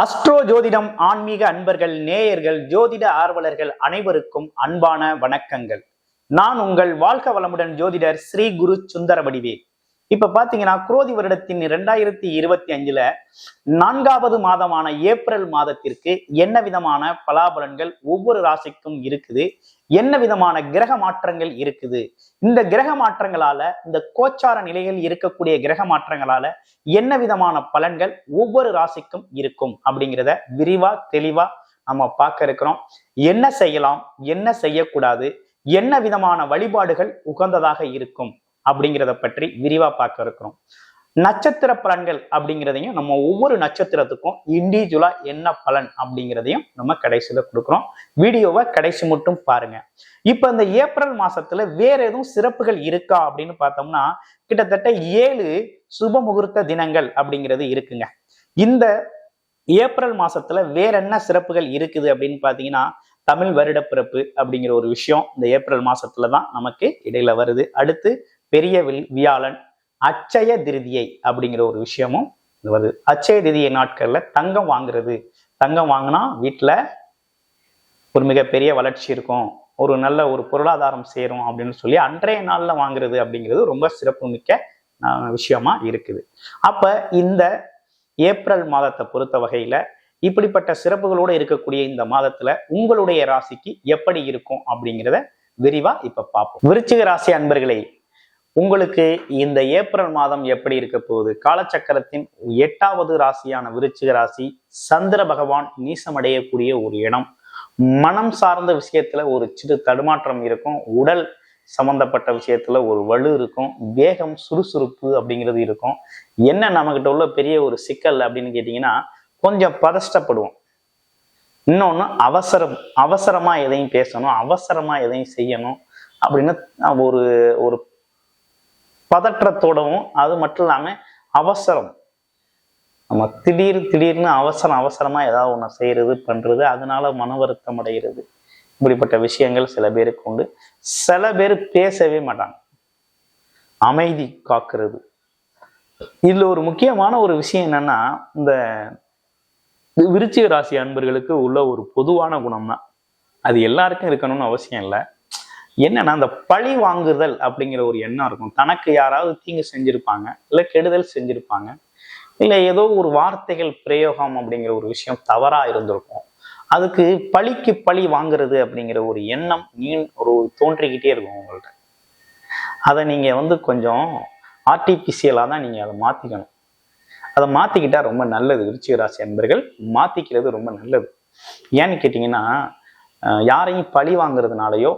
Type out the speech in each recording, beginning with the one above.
Astro ஜோதிடம் ஆன்மீக அன்பர்கள் நேயர்கள் ஜோதிட ஆர்வலர்கள் அனைவருக்கும் அன்பான வணக்கங்கள். நான் உங்கள் வாழ்க வளமுடன் ஜோதிடர் ஸ்ரீ குரு சுந்தர வடிவே இப்ப பாத்தீங்கன்னா குரோதி வருடத்தின் இரண்டாயிரத்தி இருபத்தி அஞ்சுல நான்காவது மாதமான ஏப்ரல் மாதத்திற்கு என்ன விதமான பலாபலன்கள் ஒவ்வொரு ராசிக்கும் இருக்குது? என்ன விதமான கிரக மாற்றங்கள் இருக்குது? இந்த கிரக மாற்றங்களால இந்த கோச்சார நிலையில் இருக்கக்கூடிய கிரக மாற்றங்களால என்ன விதமான பலன்கள் ஒவ்வொரு ராசிக்கும் இருக்கும் அப்படிங்கிறத விரிவா தெளிவா நம்ம பார்க்க இருக்கிறோம். என்ன செய்யலாம் என்ன செய்யக்கூடாது என்ன விதமான வழிபாடுகள் உகந்ததாக இருக்கும் அப்படிங்கிறத பற்றி விரிவா பார்க்க இருக்கிறோம். நட்சத்திர பலன்கள் அப்படிங்கிறதையும் நம்ம ஒவ்வொரு நட்சத்திரத்துக்கும் இண்டிவிஜுவலா என்ன பலன் அப்படிங்கிறதையும் நம்ம கடைசியில கொடுக்குறோம். வீடியோவை கடைசி மட்டும் பாருங்க. இப்ப இந்த ஏப்ரல் மாசத்துல வேற எதுவும் சிறப்புகள் இருக்கா அப்படின்னு பார்த்தோம்னா கிட்டத்தட்ட ஏழு சுப முகூர்த்த தினங்கள் அப்படிங்கிறது இருக்குங்க. இந்த ஏப்ரல் மாசத்துல வேற என்ன சிறப்புகள் இருக்குது அப்படின்னு பாத்தீங்கன்னா தமிழ் வருட பிறப்பு அப்படிங்கிற ஒரு விஷயம் இந்த ஏப்ரல் மாசத்துல தான் நமக்கு இடையில வருது. அடுத்து பெரிய வியாழன் அச்சய திருதியை அப்படிங்கிற ஒரு விஷயமும் வருது. அச்சய திருதியை நாட்கள்ல தங்கம் வாங்குறது. தங்கம் வாங்கினா வீட்டில் ஒரு மிகப்பெரிய வளர்ச்சி இருக்கும். ஒரு நல்ல ஒரு பொருளாதாரம் சேரும் அப்படின்னு சொல்லி அன்றைய நாளில் வாங்குறது அப்படிங்கிறது ரொம்ப சிறப்புமிக்க விஷயமா இருக்குது. அப்ப இந்த ஏப்ரல் மாதத்தை பொறுத்த வகையில இப்படிப்பட்ட சிறப்புகளோடு இருக்கக்கூடிய இந்த மாதத்துல உங்களுடைய ராசிக்கு எப்படி இருக்கும் அப்படிங்கிறத விரிவா இப்ப பார்ப்போம். விருச்சிக ராசி அன்பர்களே உங்களுக்கு இந்த ஏப்ரல் மாதம் எப்படி இருக்க போகுது? காலச்சக்கரத்தின் எட்டாவது ராசியான விருச்சிக ராசி சந்திர பகவான் நீசமடையக்கூடிய ஒரு இடம். மனம் சார்ந்த விஷயத்துல ஒரு சிறு தடுமாற்றம் இருக்கும். உடல் சம்பந்தப்பட்ட விஷயத்துல ஒரு வலு இருக்கும். வேகம் சுறுசுறுப்பு அப்படிங்கிறது இருக்கும். என்ன நம்மகிட்ட உள்ள பெரிய ஒரு சிக்கல் அப்படின்னு கேட்டீங்கன்னா கொஞ்சம் பதஷ்டப்படுவோம். இன்னொன்னு அவசரம். அவசரமா எதையும் பேசணும். அவசரமா எதையும் செய்யணும். அப்படின்னு ஒரு ஒரு பதற்றத்தோடவும் அது மட்டும் இல்லாமல் அவசரம். நம்ம திடீர் திடீர்னு அவசரம் அவசரமாக ஏதாவது ஒன்று செய்கிறது பண்ணுறது அதனால மன வருத்தம் அடைகிறது. இப்படிப்பட்ட விஷயங்கள் சில பேருக்கு உண்டு. சில பேர் பேசவே மாட்டாங்க. அமைதி காக்கிறது. இதில் ஒரு முக்கியமான ஒரு விஷயம் என்னன்னா இந்த விருச்சிக ராசி அன்பர்களுக்கு உள்ள ஒரு பொதுவான குணம் தான் அது எல்லாருக்கும் இருக்கணும்னு அவசியம் இல்லை. என்னன்னா அந்த பழி வாங்குதல் அப்படிங்கிற ஒரு எண்ணம் இருக்கும். தனக்கு யாராவது தீங்கு செஞ்சிருப்பாங்க இல்லை கெடுதல் செஞ்சிருப்பாங்க இல்லை ஏதோ ஒரு வார்த்தைகள் பிரயோகம் அப்படிங்கிற ஒரு விஷயம் தவறாக இருந்திருக்கும். அதுக்கு பழிக்கு பழி வாங்குறது அப்படிங்கிற ஒரு எண்ணம் நீ ஒரு தோன்றிக்கிட்டே இருக்கும் உங்கள்கிட்ட அதை நீங்கள் வந்து கொஞ்சம் ஆர்டிஃபிஷியலாக தான் நீங்கள் அதை மாற்றிக்கணும் அதை மாற்றிக்கிட்டா ரொம்ப நல்லது. விருச்சிகராசி அன்பர்கள் ரொம்ப நல்லது. ஏன்னு கேட்டிங்கன்னா யாரையும் பழி வாங்குறதுனாலையோ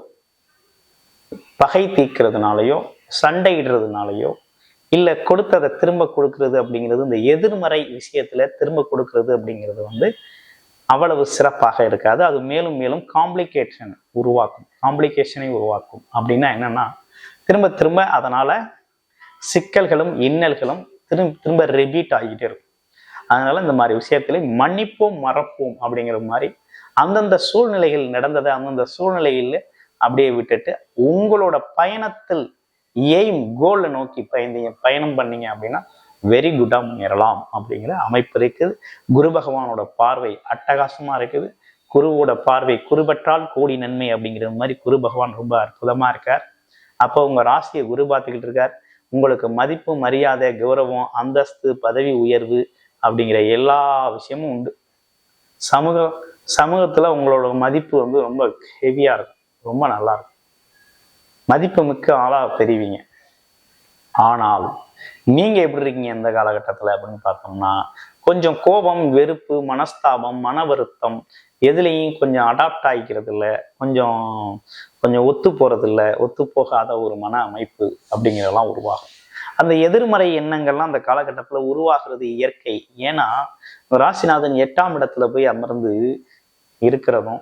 பகை தீக்கிறதுனாலையோ சண்டையிடுறதுனாலையோ இல்லை கொடுத்ததை திரும்ப கொடுக்கறது அப்படிங்கிறது இந்த எதிர்மறை விஷயத்துல திரும்ப கொடுக்கறது அப்படிங்கிறது வந்து அவ்வளவு சிறப்பாக இருக்காது. அது மேலும் மேலும் காம்ப்ளிகேஷன் உருவாக்கும். காம்ப்ளிகேஷனை உருவாக்கும். அப்படின்னா என்னன்னா திரும்ப திரும்ப அதனால சிக்கல்களும் இன்னல்களும் திரும்ப திரும்ப ரிபீட் ஆகிட்டே இருக்கும். அதனால இந்த மாதிரி விஷயத்துல மன்னிப்போம் மறப்போம் அப்படிங்கிற மாதிரி அந்தந்த சூழ்நிலைகள் நடந்ததை அந்தந்த சூழ்நிலையில் அப்படியே விட்டுட்டு உங்களோட பயணத்தில் எய்ம் கோலை நோக்கி பயந்தீங்க பயணம் பண்ணீங்க அப்படின்னா வெரி குட்டா முன்னேறலாம் அப்படிங்கிற அமைப்பு இருக்குது. குரு பகவானோட பார்வை அட்டகாசமா இருக்குது. குருவோட பார்வை குருபற்றால் கோடி நன்மை அப்படிங்கிற மாதிரி குரு பகவான் ரொம்ப அற்புதமா இருக்கார். அப்போ உங்க ராசியை குரு பார்த்துக்கிட்டு இருக்கார். உங்களுக்கு மதிப்பு மரியாதை கௌரவம் அந்தஸ்து பதவி உயர்வு அப்படிங்கிற எல்லா விஷயமும் உண்டு. சமூக சமூகத்துல உங்களோட மதிப்பு வந்து ரொம்ப ஹெவியா இருக்கும். ரொம்ப நல்லா இருக்கும் மதிப்பு மிக்க ஆளா தெரிவிங்க. ஆனால் நீங்க எப்படி இருக்கீங்க எந்த காலகட்டத்துல அப்படின்னு பார்த்தோம்னா கொஞ்சம் கோபம் வெறுப்பு மனஸ்தாபம் மன வருத்தம் எதுலேயும் கொஞ்சம் அடாப்ட் ஆகிக்கிறது இல்லை கொஞ்சம் கொஞ்சம் ஒத்து போகிறது இல்லை ஒத்து போகாத ஒரு மன அமைப்பு அப்படிங்கிறதெல்லாம் உருவாகும். அந்த எதிர்மறை எண்ணங்கள்லாம் அந்த காலகட்டத்துல உருவாகிறது இயற்கை. ஏன்னா ராசிநாதன் எட்டாம் இடத்துல போய் அமர்ந்து இருக்கிறதும்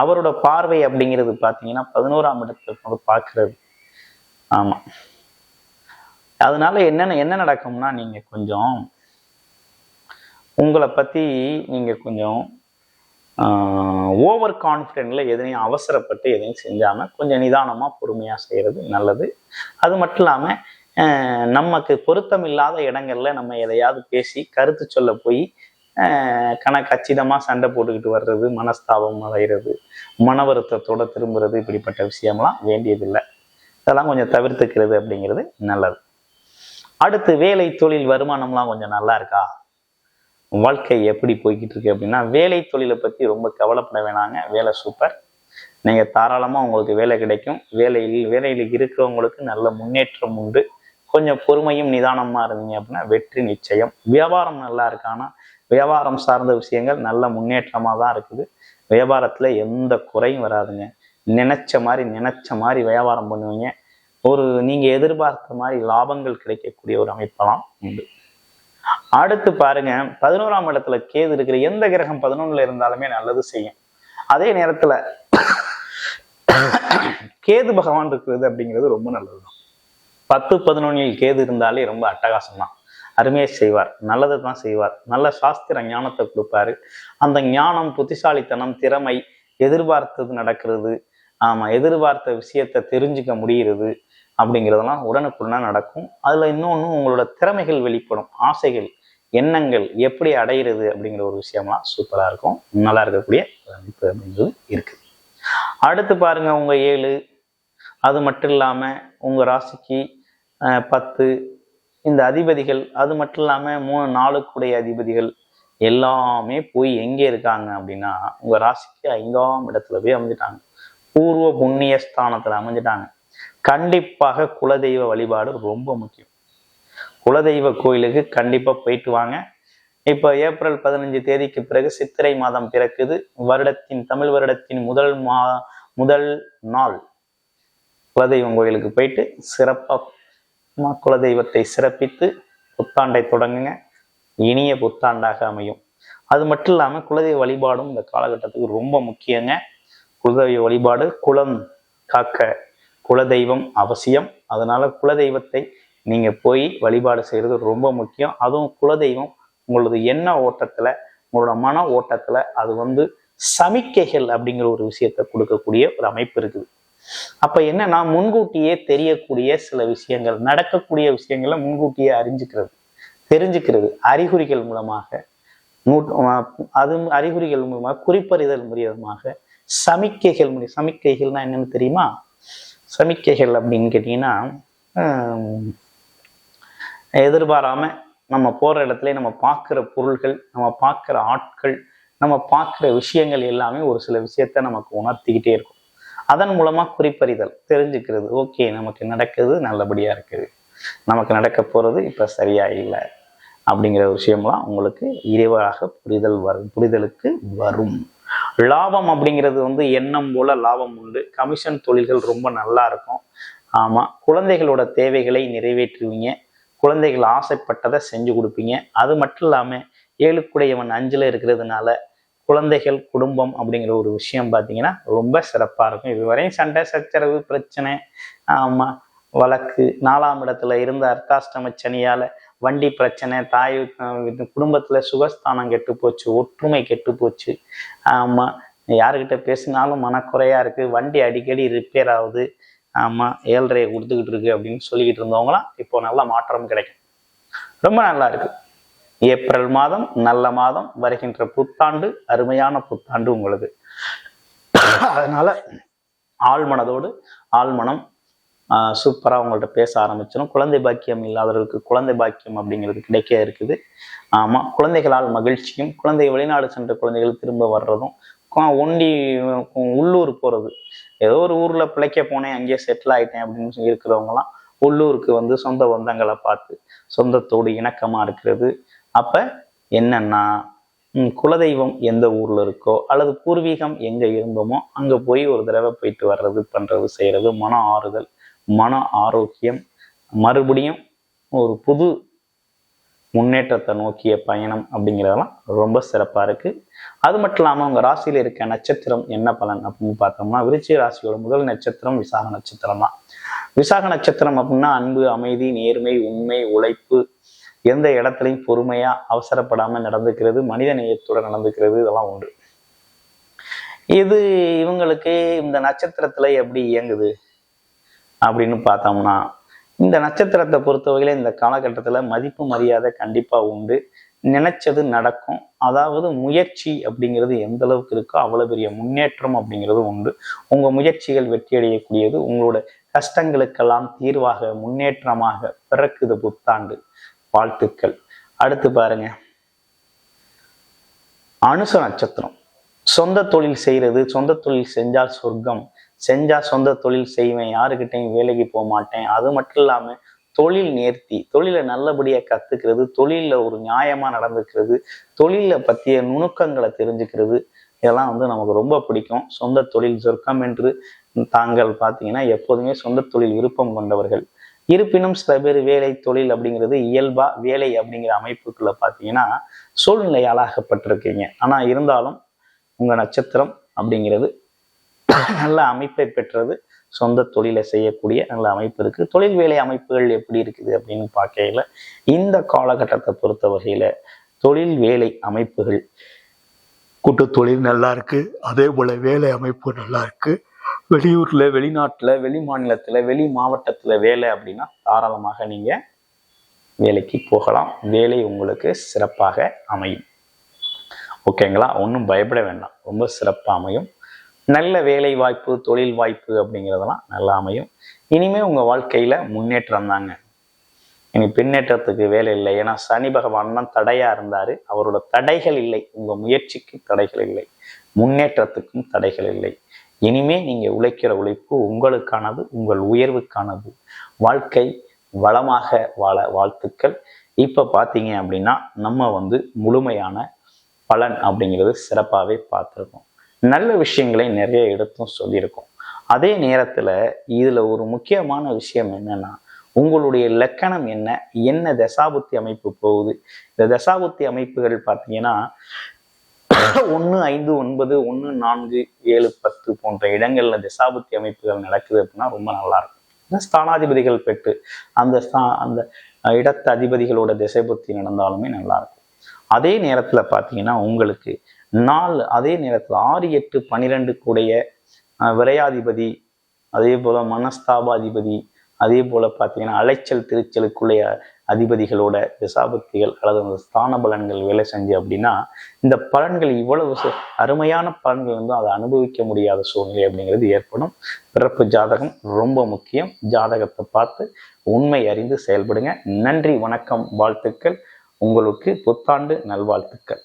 அவரோட பார்வை அப்படிங்கிறது பார்த்தீங்கன்னா பதினோராம் இடத்துல இருக்கும்போது பார்க்கறது. ஆமாம் அதனால என்னென்ன என்ன நடக்கும்னா நீங்க கொஞ்சம் உங்களை பத்தி நீங்க கொஞ்சம் ஓவர் கான்ஃபிடென்ட்ல எதையும் அவசரப்பட்டு எதையும் செஞ்சாம கொஞ்சம் நிதானமா பொறுமையா செய்யறது நல்லது. அது மட்டும் இல்லாம ஆஹ் நமக்கு பொருத்தமில்லாத இடங்கள்ல நம்ம எதையாவது பேசி கருத்து சொல்ல போய் கணக்கு கச்சிதமாக சண்டை போட்டுக்கிட்டு வர்றது மனஸ்தாபம் அடைகிறது மன வருத்தத்தோடு திரும்புறது இப்படிப்பட்ட விஷயம்லாம் வேண்டியதில்லை. இதெல்லாம் கொஞ்சம் தவிர்த்துக்கிறது அப்படிங்கிறது நல்லது. அடுத்து வேலை தொழில் வருமானம்லாம் கொஞ்சம் நல்லா இருக்கா? வாழ்க்கை எப்படி போய்கிட்டு இருக்கு அப்படின்னா வேலை தொழிலை பற்றி ரொம்ப கவலைப்பட வேணாங்க. வேலை சூப்பர் நீங்கள் தாராளமாக உங்களுக்கு வேலை கிடைக்கும். வேலையில் வேலையில் இருக்கிறவங்களுக்கு நல்ல முன்னேற்றம் உண்டு. கொஞ்சம் பொறுமையும் நிதானமாக இருந்தீங்க அப்படின்னா வெற்றி நிச்சயம். வியாபாரம் நல்லா இருக்கான்னா வியாபாரம் சார்ந்த விஷயங்கள் நல்ல முன்னேற்றமா தான் இருக்குது. வியாபாரத்துல எந்த குறையும் வராதுங்க. நினைச்ச மாதிரி நினைச்ச மாதிரி வியாபாரம் பண்ணுவீங்க. ஒரு நீங்க எதிர்பார்த்த மாதிரி லாபங்கள் கிடைக்கக்கூடிய ஒரு அமைப்பெல்லாம் உண்டு. அடுத்து பாருங்க பதினோராம் இடத்துல கேது இருக்கிற எந்த கிரகம் பதினொன்னுல இருந்தாலுமே நல்லது செய்யும். அதே நேரத்துல கேது பகவான் இருக்கிறது அப்படிங்கிறது ரொம்ப நல்லதுதான். பத்து பதினொன்னில் கேது இருந்தாலே ரொம்ப அட்டகாசம் தான் அருமையை செய்வார் நல்லதை தான் செய்வார். நல்ல சாஸ்திர ஞானத்தை கொடுப்பாரு. அந்த ஞானம் புத்திசாலித்தனம் திறமை எதிர்பார்த்தது நடக்கிறது. ஆமாம் எதிர்பார்த்த விஷயத்தை தெரிஞ்சுக்க முடிகிறது அப்படிங்கிறதெல்லாம் உடனுக்குடனே நடக்கும். அதில் இன்னொன்று உங்களோட திறமைகள் வெளிப்படும். ஆசைகள் எண்ணங்கள் எப்படி அடையிறது அப்படிங்கிற ஒரு விஷயம்லாம் சூப்பராக இருக்கும். நல்லா இருக்கக்கூடிய அமைப்பு அப்படிங்கிறது இருக்குது அடுத்து பாருங்கள் உங்கள் ஏழு. அது மட்டும் இல்லாமல் உங்கள் ராசிக்கு பத்து இந்த அதிபதிகள் அது மட்டும் இல்லாமல் மூணு நாளுக்குடைய அதிபதிகள் எல்லாமே போய் எங்கே இருக்காங்க அப்படின்னா உங்கள் ராசிக்கு ஐந்தாம் இடத்துல போய் அமைஞ்சிட்டாங்க பூர்வ புண்ணிய ஸ்தானத்தில் அமைஞ்சிட்டாங்க கண்டிப்பாக குலதெய்வ வழிபாடு ரொம்ப முக்கியம். குலதெய்வ கோயிலுக்கு கண்டிப்பாக போயிட்டு வாங்க. இப்போ ஏப்ரல் பதினஞ்சு தேதிக்கு பிறகு சித்திரை மாதம் பிறக்குது. வருடத்தின் தமிழ் வருடத்தின் முதல் மா முதல் நாள் குலதெய்வம் கோயிலுக்கு போயிட்டு சிறப்பாக குலதெய்வத்தை சிறப்பித்து புத்தாண்டை தொடங்குங்க. இனிய புத்தாண்டாக அமையும். அது மட்டும் இல்லாமல் குலதெய்வ வழிபாடும் இந்த காலகட்டத்துக்கு ரொம்ப முக்கியங்க. குலதெய்வ வழிபாடு குலம் காக்க குலதெய்வம் அவசியம். அதனால குலதெய்வத்தை நீங்க போய் வழிபாடு செய்யறது ரொம்ப முக்கியம். அதுவும் குலதெய்வம் உங்களது எண்ண ஓட்டத்துல உங்களோட மன ஓட்டத்துல அது வந்து சமிக்கைகள் அப்படிங்கிற ஒரு விஷயத்தை கொடுக்கக்கூடிய ஒரு அமைப்பு இருக்குது. அப்ப என்னன்னா முன்கூட்டியே தெரியக்கூடிய சில விஷயங்கள் நடக்கக்கூடிய விஷயங்களை முன்கூட்டியே அறிஞ்சுக்கிறது தெரிஞ்சுக்கிறது. அறிகுறிகள் மூலமாக அது அறிகுறிகள் மூலமாக குறிப்பறிதல் மூலியமாக சமிக்கைகள் மூலியம் சமிக்கைகள்னா என்னன்னு தெரியுமா? சமிக்கைகள் அப்படின்னு கேட்டீங்கன்னா ஹம், எதிர்பாராம நம்ம போற இடத்துல நம்ம பார்க்குற பொருள்கள் நம்ம பார்க்குற ஆட்கள் நம்ம பார்க்குற விஷயங்கள் எல்லாமே ஒரு சில விஷயத்த நமக்கு உணர்த்திக்கிட்டே இருக்கும். அதன் மூலமா குறிப்பறிதல் தெரிஞ்சுக்கிறது. ஓகே நமக்கு நடக்குது? நல்லபடியா இருக்குது. நமக்கு நடக்க போறது இப்ப சரியா இல்லை. அப்படிங்கிற விஷயம்லாம் உங்களுக்கு இறைவாக புரிதல் வரும் புரிதலுக்கு வரும். லாபம் அப்படிங்கிறது வந்து எண்ணம் போல லாபம் உண்டு. கமிஷன் தொழில்கள் ரொம்ப நல்லா இருக்கும். ஆமா குழந்தைகளோட தேவைகளை நிறைவேற்றுவீங்க. குழந்தைகள் ஆசைப்பட்டதை செஞ்சு கொடுப்பீங்க. அது மட்டும் இல்லாம ஏழுக்குடையவன் அஞ்சுல இருக்கிறதுனால குழந்தைகள் குடும்பம் அப்படிங்கிற ஒரு விஷயம் பார்த்தீங்கன்னா ரொம்ப சிறப்பாக இருக்கும். இதுவரையும் சண்டை சச்சரவு பிரச்சனை ஆமாம் வழக்கு நாலாம் இடத்துல இருந்த அர்த்தாஷ்டம சனியால் வண்டி பிரச்சனை தாய் குடும்பத்தில் சுகஸ்தானம் கெட்டு போச்சு ஒற்றுமை கெட்டு போச்சு ஆமாம் யாருக்கிட்ட பேசினாலும் மனக்குறையாக இருக்குது வண்டி அடிக்கடி ரிப்பேர் ஆகுது ஆமாம் ஏழ்றையை கொடுத்துக்கிட்டு இருக்கு அப்படின்னு சொல்லிக்கிட்டு இருந்தவங்களாம் இப்போ நல்ல மாற்றம் கிடைக்கும். ரொம்ப நல்லா இருக்குது ஏப்ரல் மாதம் நல்ல மாதம் வருகின்ற புத்தாண்டு அருமையான புத்தாண்டு உங்களுக்கு அதனால ஆழ்மனதோடு ஆழ்மனம் ஆஹ் சூப்பரா உங்கள்ட்ட பேச ஆரம்பிச்சிடும் குழந்தை பாக்கியம் இல்லாதவர்களுக்கு குழந்தை பாக்கியம் அப்படிங்கிறது கிடைக்க இருக்குது. ஆமா குழந்தைகளால் மகிழ்ச்சியும் குழந்தை வெளிநாடு சென்ற குழந்தைகள் திரும்ப வர்றதும் ஒண்டி உள்ளூர் போறது. ஏதோ ஒரு ஊர்ல பிழைக்க போனேன் அங்கேயே செட்டில் ஆயிட்டேன் அப்படின்னு சொல்லி இருக்கிறவங்கலாம் உள்ளூருக்கு வந்து சொந்த பந்தங்களை பார்த்து சொந்தத்தோடு இணக்கமா இருக்கிறது. அப்ப என்னன்னா குலதெய்வம் எந்த ஊர்ல இருக்கோ அல்லது பூர்வீகம் எங்க இருந்தோமோ அங்க போய் ஒரு தடவை போயிட்டு வர்றது பண்றது செய்யறது மன ஆறுதல் மன ஆரோக்கியம். மறுபடியும் ஒரு புது முன்னேற்றத்தை நோக்கிய பயணம் அப்படிங்கிறதெல்லாம் ரொம்ப சிறப்பா இருக்கு. அது மட்டும் இல்லாம உங்கள் ராசியில இருக்க நட்சத்திரம் என்ன பலன் அப்படின்னு பார்த்தோம்னா விருச்சி ராசியோட முதல் நட்சத்திரம் விசாக நட்சத்திரம் தான் விசாக நட்சத்திரம் அப்படின்னா அன்பு அமைதி நேர்மை உண்மை உழைப்பு எந்த இடத்துலையும் பொறுமையா அவசரப்படாம நடந்துக்கிறது மனித நேயத்துடன் நடந்துக்கிறது இதெல்லாம் உண்டு இது இவங்களுக்கு இந்த நட்சத்திரத்துல எப்படி இயங்குது அப்படின்னு பார்த்தோம்னா இந்த நட்சத்திரத்தை பொறுத்தவரையில இந்த காலகட்டத்துல மதிப்பு மரியாதை கண்டிப்பா உண்டு. நினைச்சது நடக்கும். அதாவது முயற்சி அப்படிங்கிறது எந்த அளவுக்கு இருக்கோ அவ்வளவு பெரிய முன்னேற்றம் அப்படிங்கிறது உண்டு. உங்க முயற்சிகள் வெற்றி அடையக்கூடியது உங்களோட கஷ்டங்களுக்கெல்லாம் தீர்வாக முன்னேற்றமாக பிறக்குது புத்தாண்டு. வாழ்த்துக்கள். அடுத்து பாருங்க. அனுச நட்சத்திரம். சொந்த தொழில் செய்யறது சொந்த தொழில் செஞ்சால் சொர்க்கம். செஞ்சா சொந்த தொழில் செய்வேன் யாருக்கிட்டையும் வேலைக்கு போக மாட்டேன். அது மட்டும் இல்லாம தொழில் நேர்த்தி தொழிலை நல்லபடியா கத்துக்கிறது தொழிலில் ஒரு நியாயமா நடந்துக்கிறது தொழில பத்திய நுணுக்கங்களை தெரிஞ்சுக்கிறது இதெல்லாம் வந்து நமக்கு ரொம்ப பிடிக்கும். சொந்த தொழில் சொர்க்கம் என்று தாங்கள் பார்த்தீங்கன்னா எப்போதுமே சொந்த தொழில் விருப்பம் கொண்டவர்கள். இருப்பினும் சில பேர் வேலை தொழில் அப்படிங்கிறது இயல்பா வேலை அப்படிங்கிற அமைப்புக்குள்ள பார்த்தீங்கன்னா சூழ்நிலை ஆளாகப்பட்டிருக்கீங்க ஆனா இருந்தாலும் உங்க நட்சத்திரம் அப்படிங்கிறது நல்ல அமைப்பை பெற்றது சொந்த தொழிலை செய்யக்கூடிய நல்ல அமைப்பு இருக்கு. தொழில் வேலை அமைப்புகள் எப்படி இருக்குது அப்படின்னு பார்க்கையில இந்த காலகட்டத்தை பொறுத்த வகையில தொழில் வேலை அமைப்புகள் கூட்டு தொழில் நல்லா இருக்கு. அதே போல வேலை அமைப்பு நல்லா இருக்கு. வெளியூர்ல வெளிநாட்டுல வெளி மாநிலத்துல வெளி மாவட்டத்துல வேலை அப்படின்னா தாராளமாக நீங்க வேலைக்கு போகலாம். வேலை உங்களுக்கு சிறப்பாக அமையும். ஓகேங்களா ஒன்றும் பயப்பட வேண்டாம். ரொம்ப சிறப்பாக அமையும். நல்ல வேலை வாய்ப்பு தொழில் வாய்ப்பு அப்படிங்கிறதெல்லாம் நல்லா அமையும். இனிமே உங்க வாழ்க்கையில முன்னேற்றம் தாங்க. இனி பின்னேற்றத்துக்கு வேலை இல்லை. ஏன்னா சனி பகவான் தான் தடையா இருந்தாரு. அவரோட தடைகள் இல்லை. உங்க முயற்சிக்கு தடைகள் இல்லை. முன்னேற்றத்துக்கும் தடைகள் இல்லை. இனிமே நீங்க உழைக்கிற உழைப்பு உங்களுக்கானது உங்கள் உயர்வுக்கானது. வாழ்க்கை வளமாக வாழ வாழ்த்துக்கள். இப்ப பார்த்தீங்க அப்படின்னா நம்ம வந்து முழுமையான பலன் அப்படிங்கிறது சிறப்பாகவே பார்த்துருக்கோம் நல்ல விஷயங்களை நிறைய எடுத்தும் சொல்லியிருக்கோம். அதே நேரத்துல இதுல ஒரு முக்கியமான விஷயம் என்னன்னா உங்களுடைய லக்கணம் என்ன? என்ன தசாபுத்தி அமைப்பு போகுது? இந்த தசாபுத்தி அமைப்புகள் பார்த்தீங்கன்னா ஒன்று ஐந்து ஒன்பது ஒன்று நான்கு ஏழு பத்து போன்ற இடங்கள்ல திசாபுத்தி அமைப்புகள் நடக்குது அப்படின்னா ரொம்ப நல்லா இருக்கும். ஸ்தானாதிபதிகள் பெற்று அந்த ஸ்தா அந்த இடத்த அதிபதிகளோட திசை புத்தி நடந்தாலுமே நல்லா இருக்கும். அதே நேரத்துல பார்த்தீங்கன்னா உங்களுக்கு நாலு அதே நேரத்தில் ஆறு எட்டு பன்னிரெண்டு கூடைய விரையாதிபதி அதே போல மனஸ்தாபாதிபதி அதே போல பார்த்தீங்கன்னா அலைச்சல் திருச்சலுக்குள்ளே அதிபதிகளோட திசாபக்திகள் அல்லது அந்த ஸ்தான பலன்கள் வேலை செஞ்சு அப்படின்னா இந்த பலன்கள் இவ்வளவு சு- அருமையான பலன்கள் வந்து அதை அனுபவிக்க முடியாத சூழ்நிலை அப்படிங்கிறது ஏற்படும். பிறப்பு ஜாதகம் ரொம்ப முக்கியம். ஜாதகத்தை பார்த்து உண்மை அறிந்து செயல்படுங்க. நன்றி வணக்கம் வாழ்த்துக்கள். உங்களுக்கு புத்தாண்டு நல்வாழ்த்துக்கள்.